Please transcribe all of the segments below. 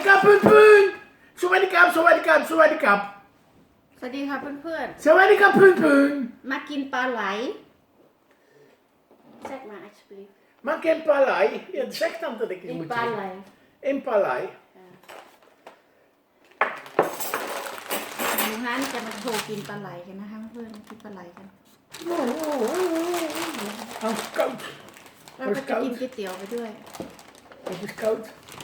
ดีครับเพื่อนเพื่อนสวัสดีครับ สวัสดีครับ สวัสดีครับ สวัสดีค่ะเพื่อนสวัสดีครับเพื่อนเพื่อนๆมากินปลาไหลแทรกมา alsjeblieft Man kent Palai. Ja, zeg dan dat ik het กิน moet ปลาไหล zeggen. In Palai. หนูฮันจะมาโชว์กินปลาไหลกันนะคะเพื่อนๆกินปลาไหลกัน Oh, oh, oh, oh. Hans is koud. เราก็จะกินก๋วยเตี๋ยวไปด้วย Het is koud.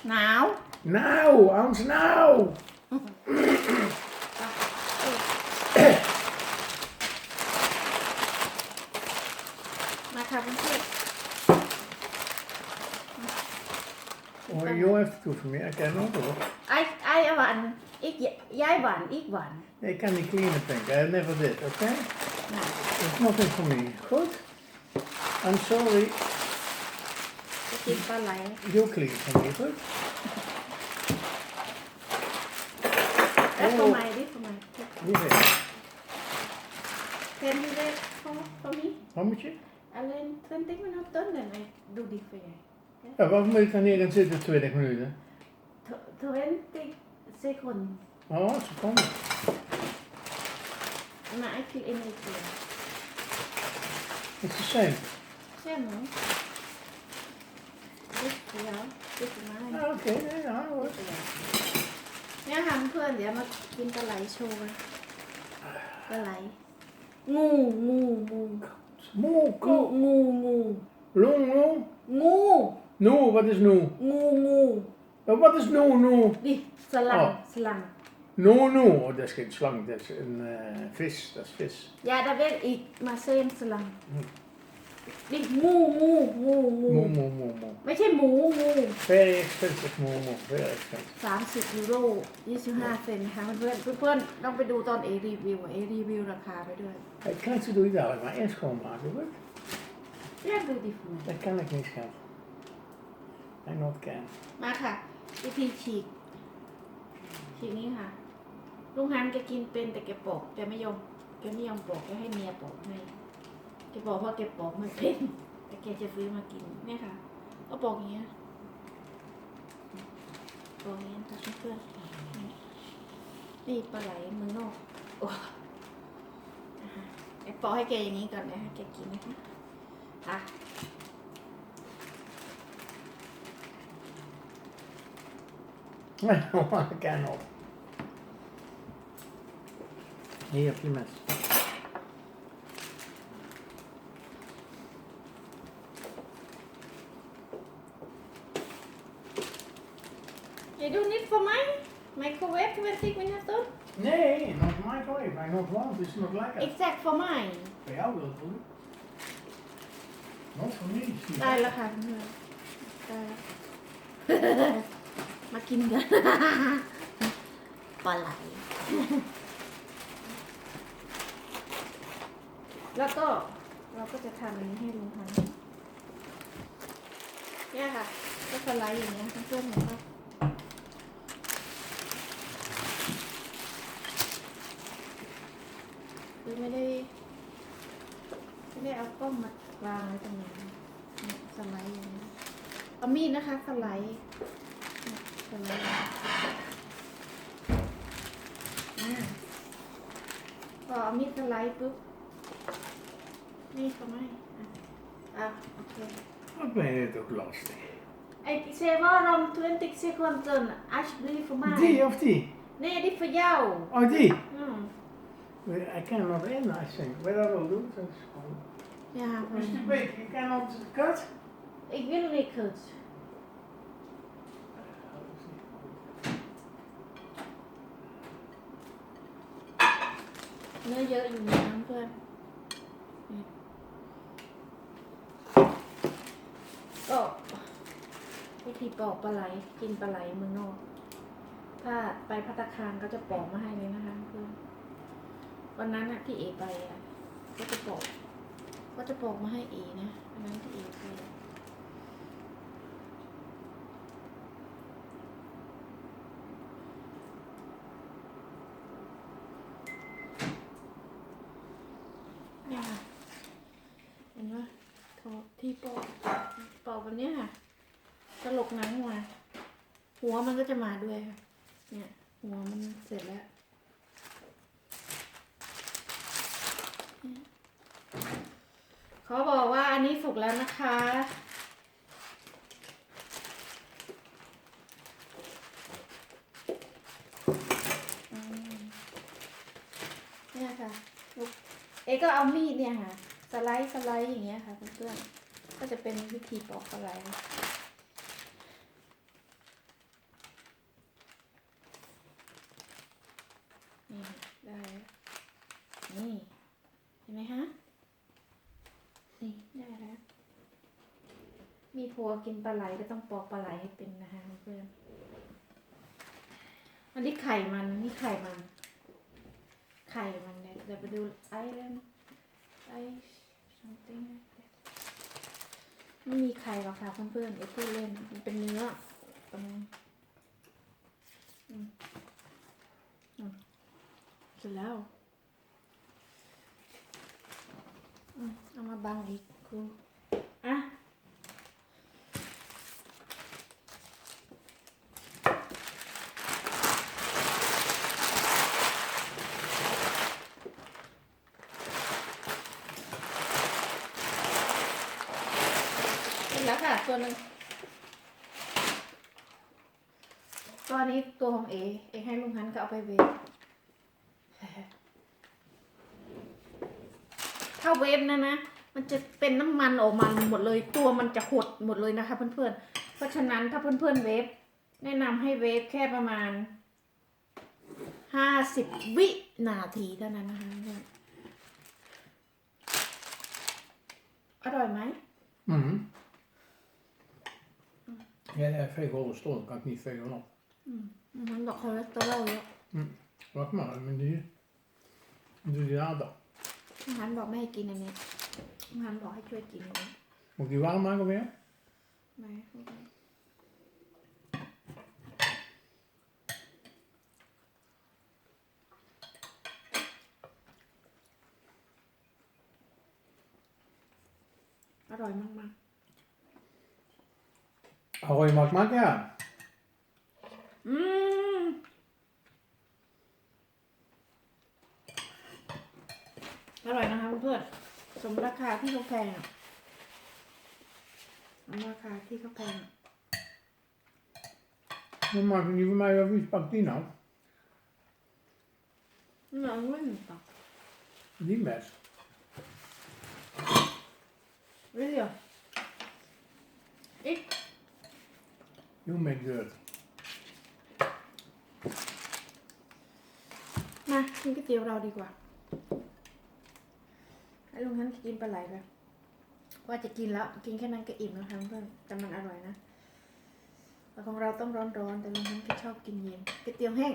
หนาว Nou, Hans, nou. มาค่ะเพื่อน Oh, you have to do for me. I cannot hoor. ๆไอ้ไอ้หวานอีกย้ายหวานอีกหวาน Nee, ik kan niet cleanen, Pink. I never did, okay? นะ There's nothing for me. Goed? I'm sorry. จะกินปลาไหล You clean for me, goed? แล้วทำไมดิทำไม Wie weet. เทนที่ได้เขาเขามี Wat moet je? alleen 20 minuten en ik doe die voor jij Ja, wat moet ik dan hier gaan zitten 20 minuten? 20 seconden Oh, seconde. maar ik wil in het keer It's the same. Ja, man. Dit voor jou, dit voor mij. Ah, oké. Nee, ja, hoor. Dit voor jou. เนี่ยค่ะเพื่อนเดี๋ยวมากินปลาไหลโชว์กันปลาไหล งูงูงู Moe, งู koe. งูงู Long, long. งู No, wat is no? งูงู Ja, wat is no, no? ดิสลัง อ๋อ สลัง No, no. Oh, dat is geen slang, dat is een eh, vis. Dat is vis. ยาดาเวทอีกมาเซนสลัง ดิงูงูงูงู Moe, moe, moe, moe. ไม่ใช่หมูงู Very expensive, moe, moe. Very expensive. สามสิบยูโรยี่สิบห้าเซนค่ะเพื่อนๆเพื่อนๆต้องไปดูตอนเอรีวิวเอรีวิวราคาไปด้วย Het kleinste doe je dadelijk, maar eerst schoonmaken, goed? เรียกดูดิฟู Dat kan ik niet, schat. I not can. มาค่ะ วิธีฉีก ฉีกนี้ค่ะ ลุงฮันแกกินเป็นแต่แกปอกแกไม่ยอมแกไม่ยอมปอกแกให้เมียปอกให้ แกบอกว่าแกปอกไม่เป็น แต่แกจะซื้อมากินเนี่ยค่ะ ก็ปอกอย่างเงี้ยปอกอย่างเงี้ยตัดเพื่อนๆนี่ปลาไหลเมืองนอกโอ้นะคะแกปอกให้แกอย่างนี้ก่อนนะให้แกกินนะคะอะ I can not. Hier heb je mes. อย่า ดูนิด voor mij microwave 20 minuten Nee, not microwave. I not want. Het is nog lekker. ik zeg voor mij Voor jou wil het doen. Not voor me. ได้แล้วค่ะเพื่อนได้แล้ว มากินกัน ปลาไหล แล้วก็เราก็จะทำอันนี้ให้ลุงพันธุ์เนี่ยค่ะ ก็สไลด์อย่างเงี้ยเพื่อนๆเห็นปะ นะคะสไลด์เนี่ยสไลด์อ่าพอเอามีดสไลด์ปุ๊บนี่ก็ไม่อ่ะอ่ะโอเค Wat ben je toch lastig. Ik zei waarom 20 seconden alsjeblieft voor mij. Die of die? Nee, die voor jou. Oh, die. Hmm. I cannot in, I think. What I will do, dat is gewoon... Ja, Mr. voor- Big, you cannot cut? ik wil niet Goed. Nó dơ dùng น้ำเพื่อนนี่ก็วิธีปอกปลาไหลกินปลาไหลเมืองนอก ถ้าไปพัตตาคารก็จะปอกมาให้เลยนะคะเพื่อน วันนั้นอะที่เอไปอะก็จะปอก ก็จะปอกมาให้เอนะอันนั้นที่เอไปอะเนี่ยค่ะเห็นว่าทอที่ปอกปอกแบบเนี้ยค่ะสลก หัวมันก็จะมาด้วยค่ะเนี่ยหัวมันเสร็จแล้วเขาบอกว่าอันนี้สุกแล้วนะคะ เนี่ยค่ะ เอก็เอามีดเนี่ยค่ะ สไลด์สไลด์อย่างเงี้ยค่ะเพื่อนๆ ก็จะเป็นวิธีปอกสไลด์นี่ได้แล้ว นี่เห็นไหมฮะนี่ได้แล้ว มีผัวกินปลาไหลก็ต้องปอกปลาไหลให้เป็นนะคะเพื่อนอันนี้ไข่มันนี่ไข่มัน ไข่มันเนี่ยเดี๋ยวไปดูไอ้เล่นไอ้ something ไม่มีไข่หรอกค่ะเพื่อนๆเอ้พูดเล่นมันเป็นเนื้อตรงนี้อืมอืมเสร็จแล้วอืม เอามาบังอีกครูอะเสร็จแล้วค่ะตัวหนึ่งตัวนี้ตัวของเอ เอให้ลุงฮันก็เอาไปเวฟ ถ้าเวฟนะนะ มันจะเป็นน้ำมันออกมาหมดเลย ตัวมันจะหดหมดเลยนะคะเพื่อนๆ เพราะฉะนั้นถ้าเพื่อนๆเวฟแนะนำให้เวฟแค่ประมาณห้าสิบวินาทีเท่านั้นนะคะเพื่อนอร่อยไหม Mhm. Ja, det är veganstånd. Kan inte vegan op. มันบอกคอเลสเตอรอ ลเยอะ Wacht maar, men die. Doe die aan dan. ฮันบอกไม่ให้กินอันนี้ฮันบอกให้ช่วยกินอันนี้ Moet ik die warm maken weer? ไม่อร่อยมาก Ahoy, mak mak ja. ๆ อืม อร่อยนะคะเพื่อนๆสมราคาที่เขาแพงอะสมราคาที่เขาแพงอะ Dan maak je die voor mij wel iets. Pak die nou. เหนือไม่มีต่อ Die mes. เรื่อยอีก You make dirt. มากินก๋วยเตี๋ยวเราดีกว่า ให้ลุงท่านกินปลาไหลไปว่าจะกินแล้วกินแค่นั้นก็อิ่มแล้วค่ะเพื่อนแต่มันอร่อยนะแต่ของเราต้องร้อนๆแต่ลุงท่านก็ชอบกินเย็นก๋วยเตี๋ยวแห้ง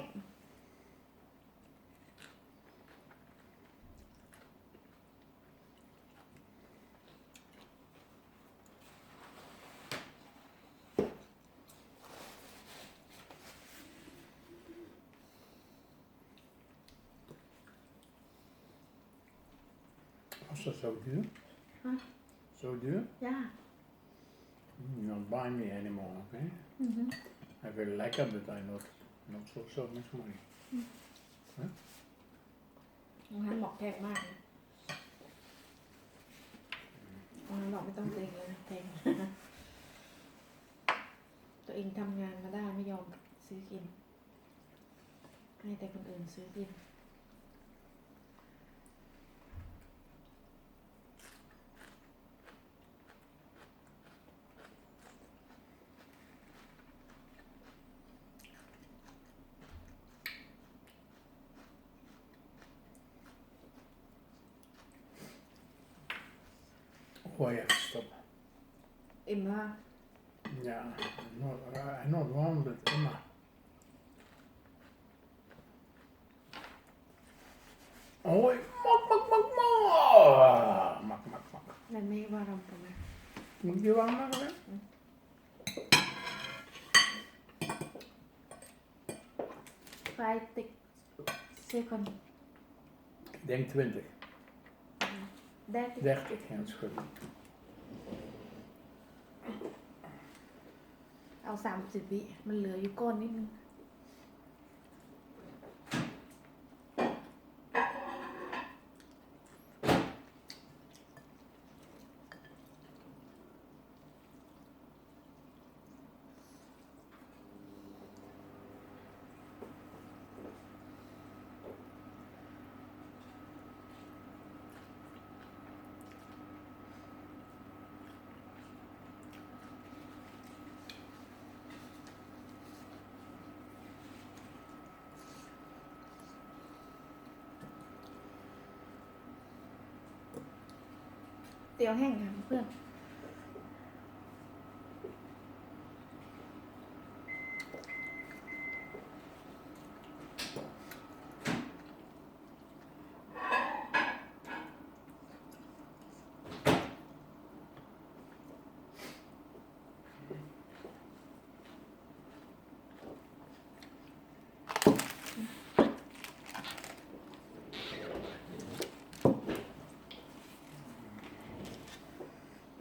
Was dat zo duur? Huh? Zo duur? ย่า You don't buy me anymore, okay? อือฮึ I will lekker, but I not not so so much money. ลุงท่านบอกแพงมากนะลุงท่านบอกไม่ต้องเกรงเลยนะแพง ตัวเองทำงานมาได้ไม่ยอมซื้อกิน ให้แต่คนอื่นซื้อกิน Well, yeah, stop. Emma. Yeah, not, uh, not one, but Emma. Hoi, mak, mak, mak, mak. Mak, mak, mak. Nee, mee warm voor. Moet je warm maken? Ik denk twintig. 30, 30 handscribbling. เอาสามสิบวิมันเหลืออยู่ก้อนนิดนึง ตี๋ยวแห้งค่ะเพื่อน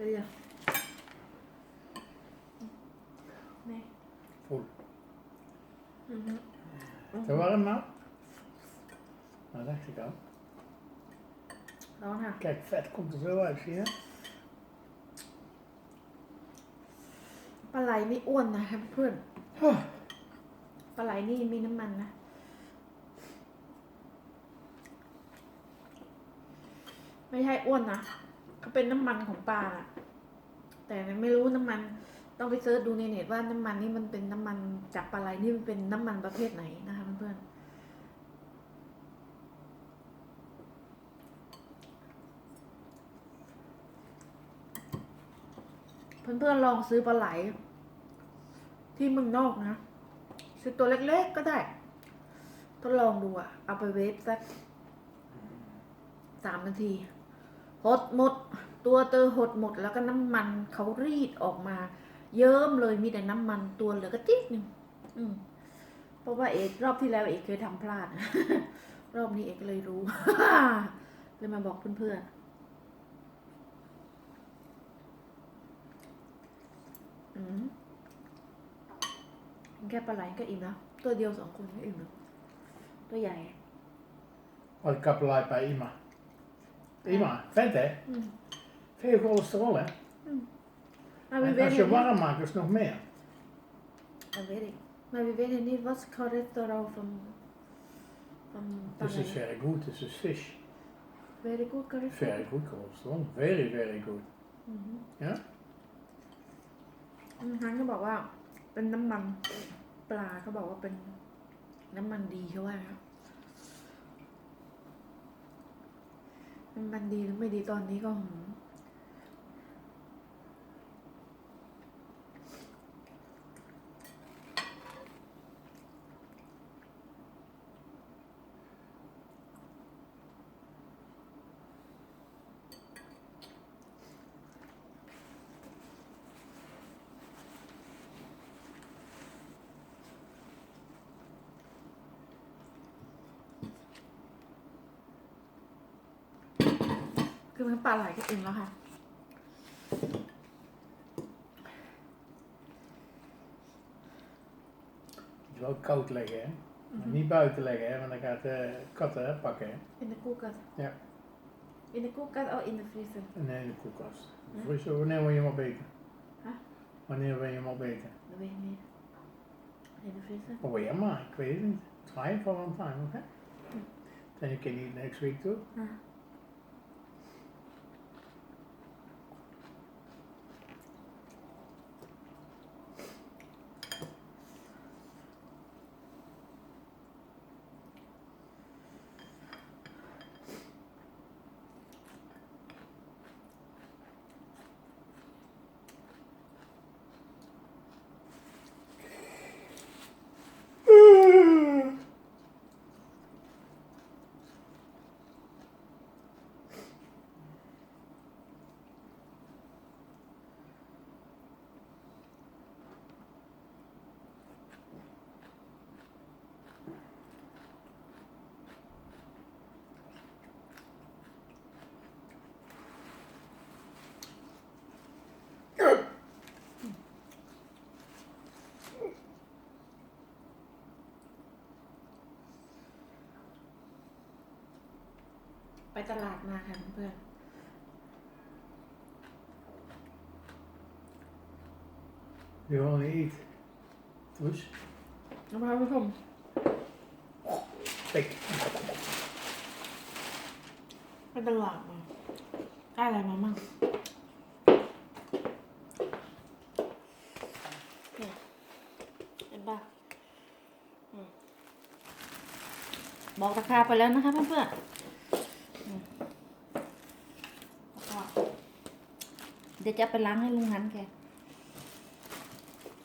เดี๋ยวนี่ Voel. อือฮึ Te warm nou? Dat dacht ik al. ร้อนค่ะ Kijk, vet komt er zo uit, zie je? ปลาไหลนี่อ้วนนะคะเพื่อน Oh, ปลาไหลนี่มีน้ำมันนะ ไม่ใช่อ้วนนะเขาเป็นน้ำมันของปลาน่ะแต่ไม่รู้น้ำมัน ต้องไปเซิร์ชดูในเน็ตว่าน้ำมันนี่มันเป็นน้ำมันจากปลาไหลนี่มันเป็นน้ำมันประเภทไหนนะคะ เพื่อนๆลองซื้อปลาไหล ที่เมืองนอกนะ ซื้อตัวเล็กๆก็ได้ทดลองดูอะเอาไปเวฟสักสามนาที หดหมด ตัวเตอหดหมดแล้วก็น้ำมันเขารีดออกมา เยิ้มเลยมีแต่น้ำมันตัวเหลือก็จิ๊กหนึ่งเพราะว่าเอกรอบที่แล้วเอกเคยทำพลาด รอบนี้เอกเลยรู้เลยมาบอกเพื่อนๆ แค่ปลาไหลก็อิ่มแล้ว ตัวเดียวสองคนก็อิ่มแล้วตัวใหญ่ wat kappelij bij Ima. Ima, vet hè? อืม Veel cholesterol hè? มาวิ En เว als น je warm maakt is het nog meer. I weet it. Maar we weten niet wat cholesterol van, van This is pannenkoeken. very good, this is fish. Very good cholesterol. Very good cholesterol. Very, very good. อือฮึ Ja? ฮันก็บอกว่า เป็นน้ำมันปลาเขาบอกว่าเป็นน้ำมันดีเขาว่าครับน้ำมันดีหรือไม่ดีตอนนี้ก็หื คือมันปลาไหลก็อิ่มแล้วค่ะ Het is wel koud leggen hè? Maar Niet buiten leggen hè, want dan gaat de katten hè, pakken hè. In de koelkast. Ja. In de koelkast of in de vriezer? Nee, in de koelkast. Ja. Vriezer, wanneer wil je hem opeten? Huh? Wanneer wil je hem opeten? Dat weet ik niet. In de vriezer? Oh ja, maar ik weet het niet. Try it for one time, okay? Then you can eat next week too. Ja. ตลาดมาค่ะเพื่อน You only eat. Toes. ๆนะคะผู้ชม Pik. ไปตลาดมาได้อะไรมามั่งเนี่ยเห็นปะอืมบอกราคาไปแล้วนะคะเพื่อนๆอืมแล้วก็ เดี๋ยวจะไปล้างให้ลุงฮันแก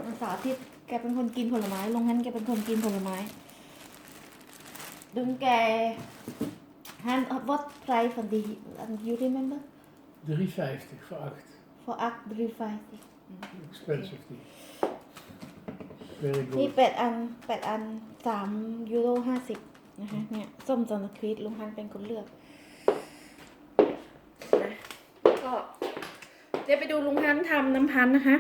วันเสาร์อาทิตย์แกเป็นคนกินผลไม้ ลุงฮันแกเป็นคนกินผลไม้ ดึงแก Han, what price van die, um, you remember? 3,50 voor 8. For act 350 Expensive die. Very นี่ good. แปดอันแปดอันสามยูโรห้าสิบนะคะเนี่ยส้มจันทควีดลุงฮันเป็นคนเลือกนะก็ เดี๋ยวไปดูลุงฮันทำน้ำพันนะคะ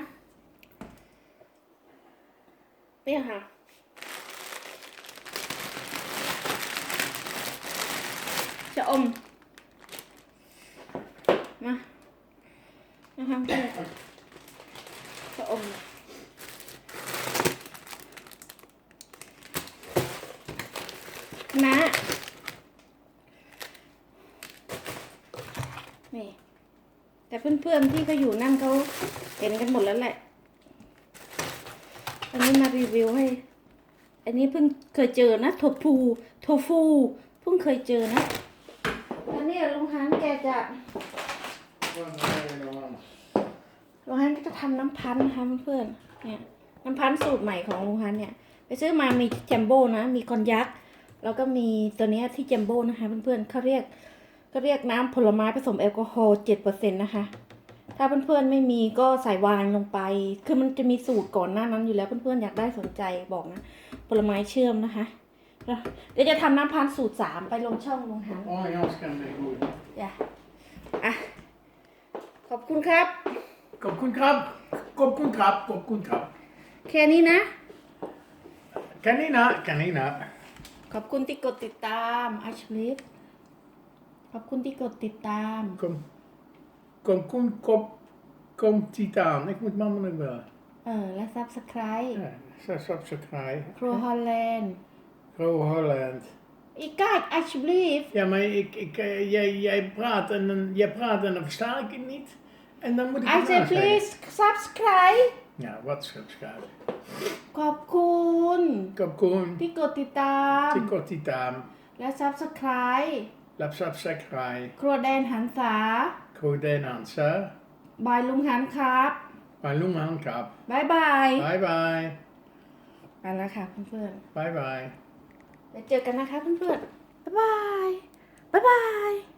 เนี่ยค่ะ จะอม มา นะคะอม นะนี่ แต่ เพื่อนๆที่เขาอยู่นั่นเขาเห็นกันหมดแล้วแหละ อันนี้มารีวิวให้ อันนี้เพิ่งเคยเจอนะโทฟูโทฟูเพิ่งเคยเจอนะ อันนี้ลุงฮันแกจะลุงฮันก็จะทำน้ำพันธ์นะคะเพื่อนเนี่ยน้ำพันธ์สูตรใหม่ของลุงฮันเนี่ย ไปซื้อมามีแจมโบ้นะ มีคอนยักษ์แล้วก็มีตัวนี้ที่แจมโบ้นะคะเพื่อนๆเขาเรียกเขาเรียกน้ำผลไม้ผสมแอลกอฮอล์เจ็ดเปอร์เซ็นต์นะคะ ถ้าเพื่อนๆไม่มีก็ใส่ไวน์ลงไป คือมันจะมีสูตรก่อนหน้านั้นอยู่แล้วเพื่อนๆอยากได้สนใจบอกนะ ผลไม้เชื่อมนะคะแล้วเดี๋ยวจะทำน้ำพันธุ์สูตรสามไปลงช่องลงหัน Oh, Jans kan weer goed. อย่าอะ ขอบคุณครับ Kom, koen krab. Kom, koen krab. Kom, koen krab. แค่นี้นะ Kanina, kanina. ขอบคุณที่กดติดตามอาชลิฟขอบคุณที่กดติดตาม Kom. Kom, koen, kom. Kom, Titaan. Ik moet mama nog wel. เออ และซับสไคร b e Ja, zo subscribe. ครัวฮอลแลนด์ Pro Holland. อีกกาดอาชลิฟ Ja, maar ik, ik, eh, jij, jij praat en dan, jij praat en dan versta ik het niet. En dan moet ik อา het เจ nazeggen. please subscribe Ja, wat subscribe. ขอบคุณ Kom, koen. ที่กดติดตาม Die kort Titaan. และซับสไคร b e Lap subscribe. ครัวแดนหันษา Goeden Hansa. บายลุงหันครับ Maar Loeman kap. บายบาย Bye bye. ไปแล้วค่ะเพื่อน Bye bye. ๆเดี๋ยวเจอกันนะคะเพื่อนๆ บ๊ายบาย บ๊ายบาย